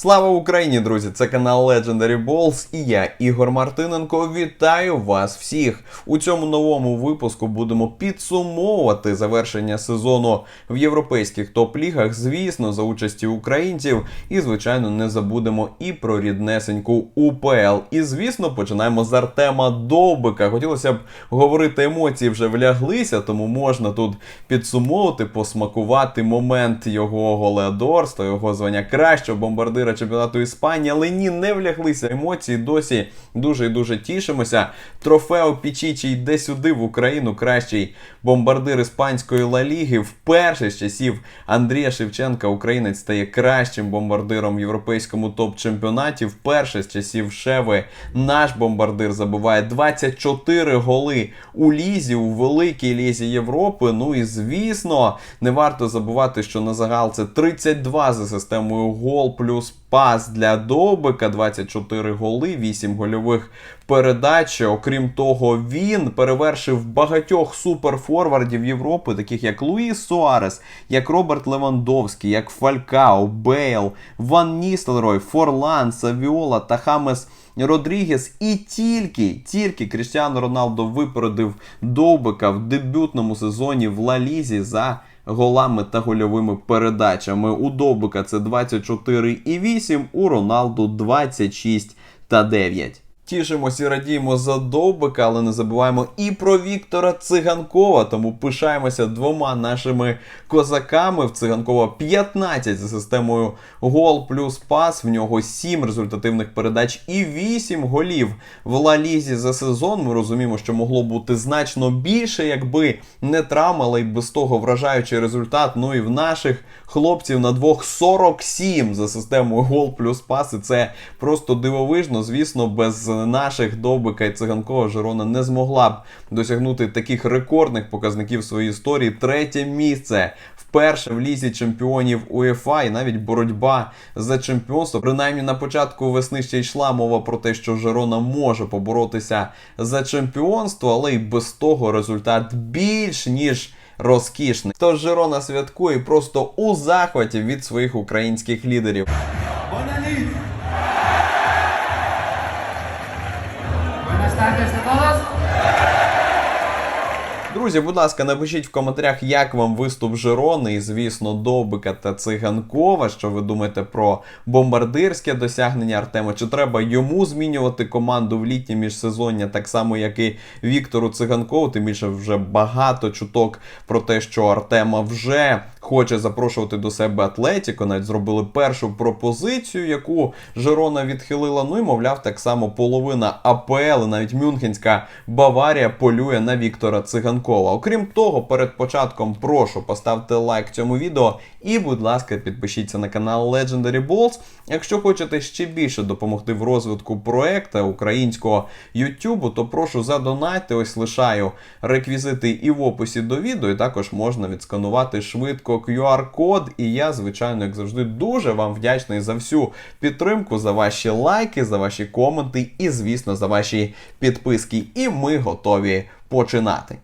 Слава Україні, друзі! Це канал Legendary Balls і я, Ігор Мартиненко. Вітаю вас всіх! У цьому новому випуску будемо підсумовувати завершення сезону в європейських топ-лігах, звісно, за участі українців. І, звичайно, не забудемо і про ріднесеньку УПЛ. І, звісно, починаємо з Артема Довбика. Хотілося б говорити, емоції вже вляглися, тому можна тут підсумовувати, посмакувати момент його голеодорства, його звання кращого бомбардира чемпіонату Іспанії. Але ні, не вляглися емоції. Досі дуже і дуже тішимося. Трофео Пічічі йде сюди в Україну. Кращий бомбардир іспанської Ла Ліги. Вперше з часів Андрія Шевченка українець стає кращим бомбардиром в європейському топ-чемпіонаті. Вперше з часів Шеви наш бомбардир забиває 24 голи у лізі, у великій лізі Європи. Ну і звісно, не варто забувати, що на загал це 32 за системою гол плюс пас для Довбика, 24 голи, 8 гольових передач. Окрім того, він перевершив багатьох суперфорвардів Європи, таких як Луїс Суарес, як Роберт Левандовський, як Фалькао, Бейл, Ван Ністелрой, Форлан, Савіола та Хамес. Родрігес і тільки тільки Кріштіано Роналдо випередив Довбика в дебютному сезоні в Ла Лізі за голами та гольовими передачами. У Добика це 24,8, у Роналду 26 та 9. Тішимося і радіємо за Довбика, але не забуваємо і про Віктора Циганкова. Тому пишаємося двома нашими козаками. В Циганкова 15 за системою гол плюс пас. В нього 7 результативних передач і 8 голів в Ла Лізі за сезон. Ми розуміємо, що могло бути значно більше, якби не травма, але й без того вражаючий результат. Ну і в наших хлопців на двох 47 за системою гол плюс пас. І це просто дивовижно. Звісно, без наших Довбика і Циганкова Жирона не змогла б досягнути таких рекордних показників в своїй історії. Третє місце вперше в лізі чемпіонів УЄФА і навіть боротьба за чемпіонство. Принаймні на початку весни ще йшла мова про те, що Жирона може поборотися за чемпіонство, але й без того результат більш ніж. Розкішний. Тож Жирона святкує просто у захваті від своїх українських лідерів. Tardes a todos. Друзі, будь ласка, напишіть в коментарях, як вам виступ Жирони і, звісно, Довбика та Циганкова. Що ви думаєте про бомбардирське досягнення Артема? Чи треба йому змінювати команду в літнє міжсезоння, так само, як і Віктору Циганкову? Тим більше вже багато чуток про те, що Артема вже хоче запрошувати до себе Атлетіко. Навіть зробили першу пропозицію, яку Жирона відхилила. Ну і мовляв, так само половина АПЛ, навіть Мюнхенська Баварія полює на Віктора Циганкова. Окрім того, перед початком прошу поставте лайк цьому відео і, будь ласка, підпишіться на канал Legendary Balls. Якщо хочете ще більше допомогти в розвитку проекту українського YouTube, то прошу задонайте. Ось лишаю реквізити і в описі до відео. І також можна відсканувати швидко QR-код. І я, звичайно, як завжди, дуже вам вдячний за всю підтримку, за ваші лайки, за ваші коменти і, звісно, за ваші підписки. І ми готові починати.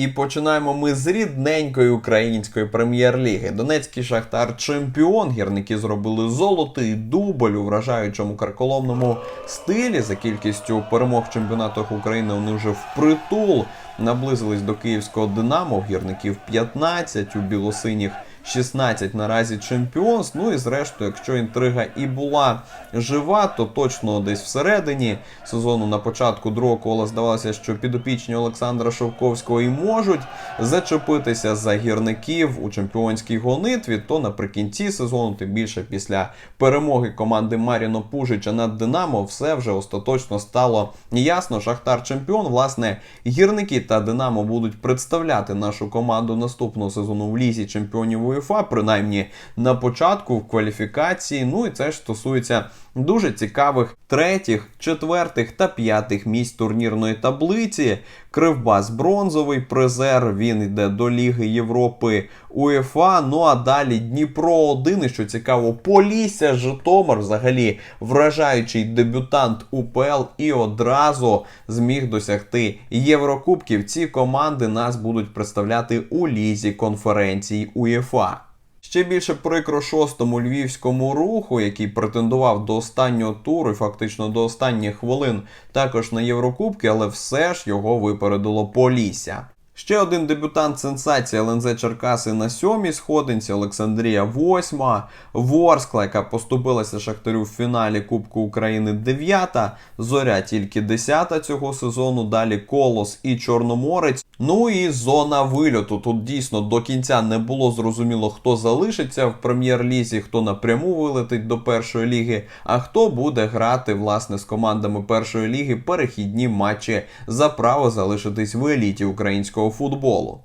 І починаємо ми з рідненької української прем'єр-ліги. Донецький шахтар чемпіон. Гірники зробили золотий дубль у вражаючому карколомному стилі. За кількістю перемог в чемпіонатах України вони вже впритул наблизились до київського Динамо. В гірників 15, у білосиніх 16 наразі чемпіонств. Ну і зрештою, якщо інтрига і була жива, то точно десь всередині сезону на початку другого кола здавалося, що підопічні Олександра Шовковського і можуть зачепитися за гірників у чемпіонській гонитві. То наприкінці сезону, тим більше після перемоги команди Маріно Пужича над Динамо, все вже остаточно стало ясно. Шахтар чемпіон. Власне, гірники та Динамо будуть представляти нашу команду наступного сезону в лізі чемпіонів УЄФА, принаймні на початку в кваліфікації. Ну і це ж стосується дуже цікавих третіх, четвертих та п'ятих місць турнірної таблиці. Кривбас бронзовий призер. Він йде до Ліги Європи УЄФА. Ну а далі Дніпро 1 і що цікаво, Полісся Житомир, взагалі вражаючий дебютант УПЛ і одразу зміг досягти Єврокубків. Ці команди нас будуть представляти у лізі конференції УЄФА. Ще більше прикро шостому львівському руху, який претендував до останнього туру і фактично до останніх хвилин також на Єврокубки, але все ж його випередило Полісся. Ще один дебютант сенсації ЛНЗ Черкаси на сьомій сходинці, Олександрія восьма, Ворскла, яка поступилася Шахтарю в фіналі Кубку України дев'ята, Зоря тільки десята цього сезону, далі Колос і Чорноморець. Ну і зона вильоту. Тут дійсно до кінця не було зрозуміло, хто залишиться в прем'єр-лізі, хто напряму вилетить до першої ліги, а хто буде грати власне з командами першої ліги перехідні матчі за право залишитись в еліті українського футболу.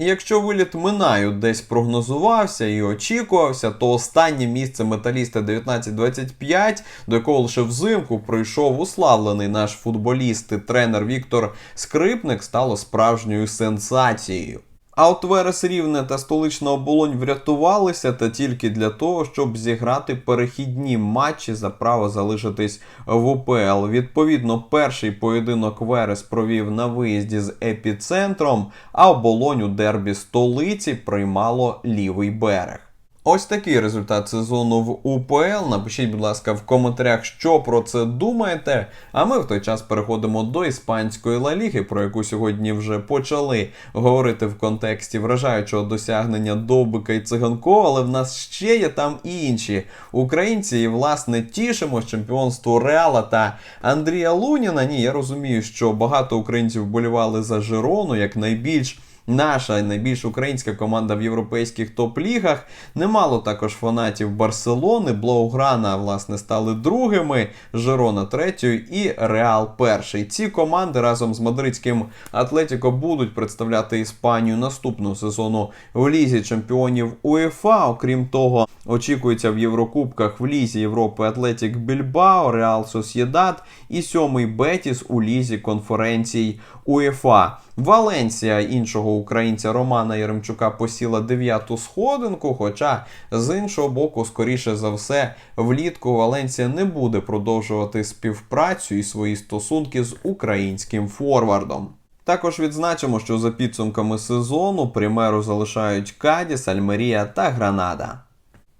І якщо виліт Минаю десь прогнозувався і очікувався, то останнє місце металіста 1925, до якого лише взимку прийшов уславлений наш футболіст і тренер Віктор Скрипник, стало справжньою сенсацією. А от Верес Рівне та столична оболонь врятувалися та тільки для того, щоб зіграти перехідні матчі за право залишитись в УПЛ. Відповідно, перший поєдинок Верес провів на виїзді з епіцентром, а оболонь у дербі столиці приймало лівий берег. Ось такий результат сезону в УПЛ. Напишіть, будь ласка, в коментарях, що про це думаєте. А ми в той час переходимо до іспанської Ла Ліги, про яку сьогодні вже почали говорити в контексті вражаючого досягнення Довбика і Циганкова, але в нас ще є там і інші українці. І власне тішимось чемпіонству Реала та Андрія Луніна. Ні, я розумію, що багато українців вболівали за Жирону як найбільш. Наша найбільш українська команда в європейських топ-лігах. Немало також фанатів Барселони. Блоуграна, власне, стали другими, Жерона третьою і Реал перший. Ці команди разом з мадридським Атлетіко будуть представляти Іспанію наступного сезону в Лізі чемпіонів УЄФА. Окрім того, очікується в Єврокубках в Лізі Європи Атлетік Більбао, Реал Сосєдат і сьомий Бетіс у Лізі конференцій УЄФА. Валенсія іншого українця Романа Яремчука посіла дев'яту сходинку. Хоча з іншого боку, скоріше за все, влітку Валенсія не буде продовжувати співпрацю і свої стосунки з українським форвардом. Також відзначимо, що за підсумками сезону примеру залишають Кадіс, Альмерія та Гранада.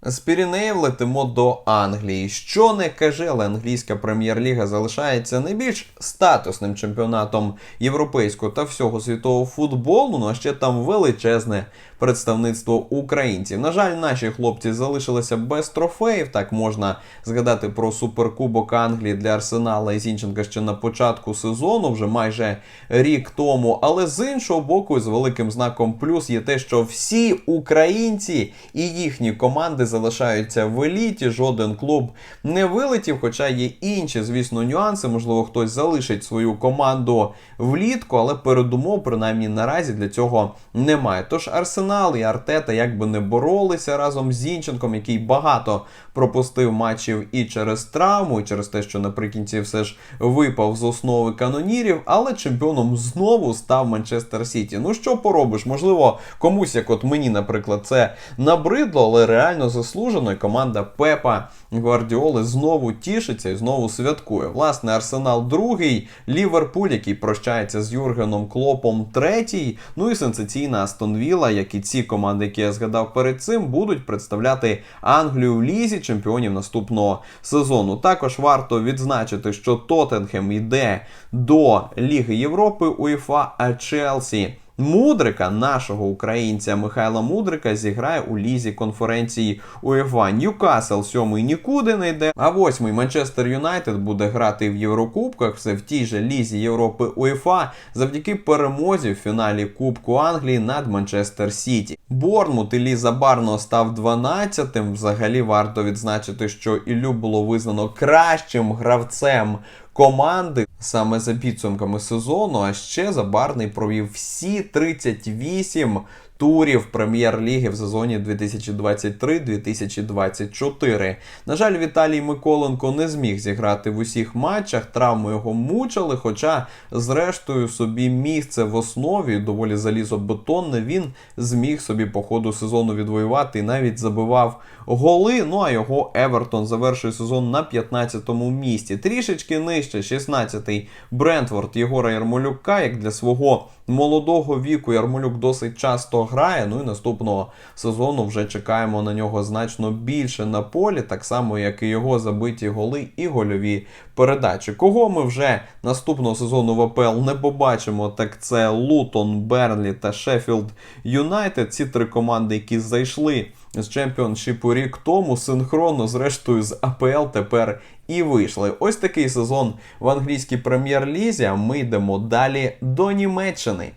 З Пірінеїв летимо до Англії. Що не каже, але англійська прем'єр-ліга залишається найбільш статусним чемпіонатом європейського та всього світового футболу. Ну а ще там величезне представництво українців. На жаль, наші хлопці залишилися без трофеїв. Так можна згадати про суперкубок Англії для Арсенала і Зінченка ще на початку сезону, вже майже рік тому. Але з іншого боку, з великим знаком плюс є те, що всі українці і їхні команди залишаються в еліті. Жоден клуб не вилетів, хоча є інші, звісно, нюанси. Можливо, хтось залишить свою команду влітку, але передумов, принаймні наразі для цього немає. Тож Арсенал і Артета якби не боролися разом з Зінченком, який багато пропустив матчів і через травму, і через те, що наприкінці все ж випав з основи канонірів, але чемпіоном знову став Манчестер Сіті. Ну що поробиш? Можливо, комусь, як от мені, наприклад, це набридло, але реально заслужено. І команда Пепа Гвардіоли знову тішиться і знову святкує. Власне, Арсенал другий, Ліверпуль, який прощається з Юргеном Клопом третій. Ну і сенсаційна Астон Вілла, як і ці команди, які я згадав перед цим, будуть представляти Англію в лізі чемпіонів наступного сезону. Також варто відзначити, що Тоттенхем йде до Ліги Європи УЄФА, а Челсі. Мудрика, нашого українця Михайла Мудрика, зіграє у лізі конференції УЄФА. Ньюкасл сьомий нікуди не йде. А восьмий Манчестер Юнайтед буде грати в Єврокубках. Все в тій же лізі Європи УЄФА завдяки перемозі в фіналі Кубку Англії над Манчестер Сіті. Борнмут Іллі Забарно став 12-тим. Взагалі варто відзначити, що Іллю було визнано кращим гравцем команди саме за підсумками сезону. А ще Забарний провів всі 38 турів прем'єр-ліги в сезоні 2023-2024. На жаль, Віталій Миколенко не зміг зіграти в усіх матчах. Травми його мучили. Хоча, зрештою, собі місце в основі доволі залізобетонне. Він зміг собі по ходу сезону відвоювати і навіть забивав голи. Ну а його Евертон завершує сезон на 15-му місці. Трішечки нижче, 16-й Брентфорд Єгора Ярмолюка, як для свого молодого віку Ярмолюк досить часто грає. Ну і наступного сезону вже чекаємо на нього значно більше на полі, так само як і його забиті голи і гольові передачі. Кого ми вже наступного сезону в АПЛ не побачимо, так це Лутон, Берлі та Шеффілд Юнайтед. Ці три команди, які зайшли з чемпіоншипу рік тому, синхронно зрештою з АПЛ тепер і вийшли. Ось такий сезон в англійській прем'єр-лізі. А ми йдемо далі до Німеччини.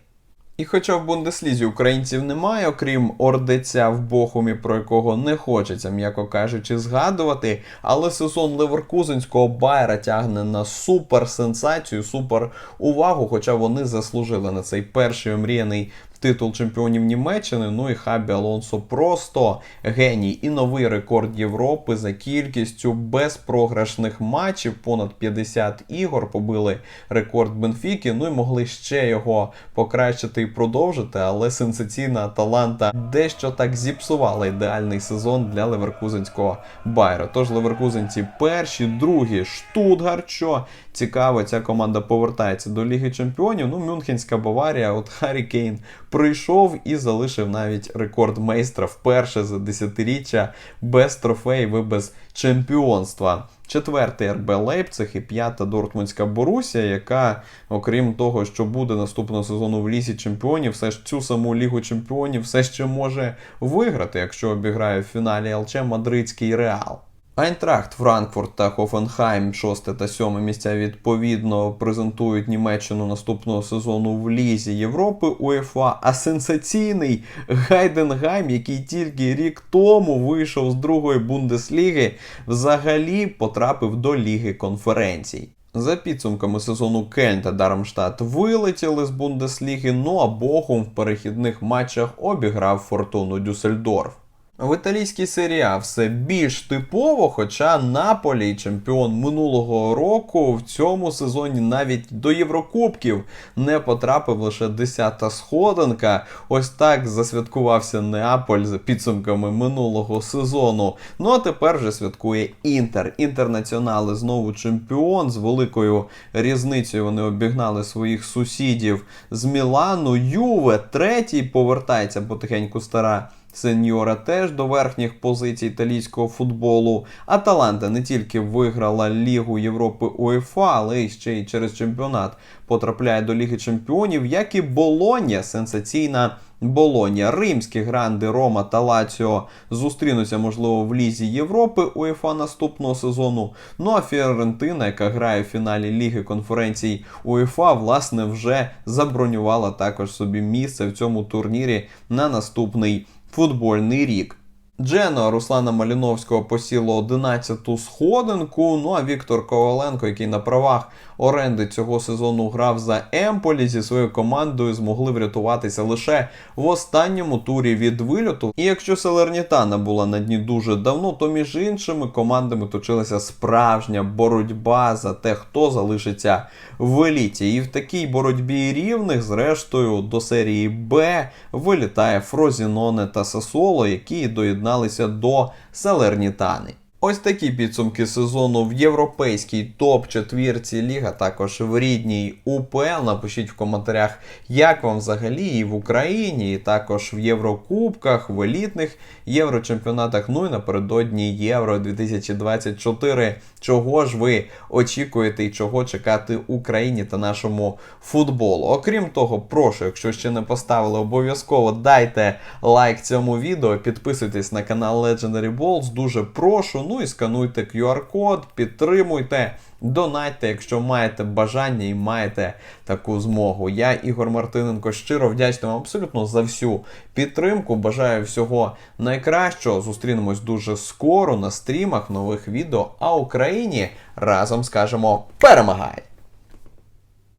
І хоча в Бундеслізі українців немає, окрім ордеця в Бохумі, про якого не хочеться, м'яко кажучи, згадувати, але сезон Леверкузенського Байера тягне на супер сенсацію, супер увагу, хоча вони заслужили на цей перший омріяний титул чемпіонів Німеччини. Ну і Хабі Алонсо просто геній. І новий рекорд Європи за кількістю безпрограшних матчів. Понад 50 ігор побили рекорд Бенфіки. Ну і могли ще його покращити і продовжити. Але сенсаційна Аталанта дещо так зіпсувала ідеальний сезон для Леверкузенського Байера. Тож Леверкузенці перші, другі, Штутгарт, що цікаво, ця команда повертається до Ліги Чемпіонів. Ну, Мюнхенська Баварія, от Харі Кейн прийшов і залишив навіть рекорд майстра вперше за десятиріччя без трофеїв і без чемпіонства. Четвертий РБ Лейпциг і п'ята Дортмундська Борусія, яка, окрім того, що буде наступного сезону в лісі чемпіонів, все ж цю саму лігу чемпіонів все ще може виграти, якщо обіграє в фіналі ЛЧ Мадридський Реал. Айнтрахт, Франкфурт та Хофенхайм, 6 та 7 місця відповідно презентують Німеччину наступного сезону в Лізі Європи УЄФА. А сенсаційний Гайденгайм, який тільки рік тому вийшов з другої Бундесліги, взагалі потрапив до Ліги конференцій. За підсумками сезону Кельн та Дармштадт вилетіли з Бундесліги, ну а Бохум в перехідних матчах обіграв Фортуну Дюссельдорф. В італійській серії А все більш типово, хоча Наполі, чемпіон минулого року, в цьому сезоні навіть до Єврокубків не потрапив лише 10-та сходинка. Ось так засвяткувався Неаполь за підсумками минулого сезону. Ну а тепер вже святкує Інтер. Інтернаціонали знову чемпіон з великою різницею. Вони обігнали своїх сусідів з Мілану. Юве третій повертається потихеньку стара. Сеньора теж до верхніх позицій італійського футболу. Аталанта не тільки виграла Лігу Європи УЄФА, але й ще й через чемпіонат потрапляє до Ліги Чемпіонів, як і Болонія, сенсаційна Болонія. Римські гранди Рома та Лаціо зустрінуться, можливо, в Лізі Європи УЄФА наступного сезону. Ну а Фіорентина, яка грає в фіналі Ліги конференцій УЄФА, власне, вже забронювала також собі місце в цьому турнірі на наступний футбольний рік. Джено Руслана Маліновського посіло 11-ту сходинку. Ну а Віктор Коваленко, який на правах оренди цього сезону грав за Емполі, зі своєю командою змогли врятуватися лише в останньому турі від вильоту. І якщо Салернітана була на дні дуже давно, то між іншими командами точилася справжня боротьба за те, хто залишиться в еліті. І в такій боротьбі рівних, зрештою, до серії Б вилітає Фрозіноне та Сасоло, які доєдналися до Салернітани. Ось такі підсумки сезону в європейській топ-четвірці ліга, також в рідній УПЛ. Напишіть в коментарях, як вам взагалі і в Україні, і також в Єврокубках, в елітних єврочемпіонатах. Ну і напередодні Євро 2024. Чого ж ви очікуєте і чого чекати Україні та нашому футболу? Окрім того, прошу, якщо ще не поставили, обов'язково дайте лайк цьому відео, підписуйтесь на канал Legendary Balls, дуже прошу. Ну і скануйте QR-код, підтримуйте, донайте, якщо маєте бажання і маєте таку змогу. Я, Ігор Мартиненко, щиро вдячний вам абсолютно за всю підтримку. Бажаю всього найкращого. Зустрінемось дуже скоро на стрімах, нових відео. А Україні разом скажемо перемагай!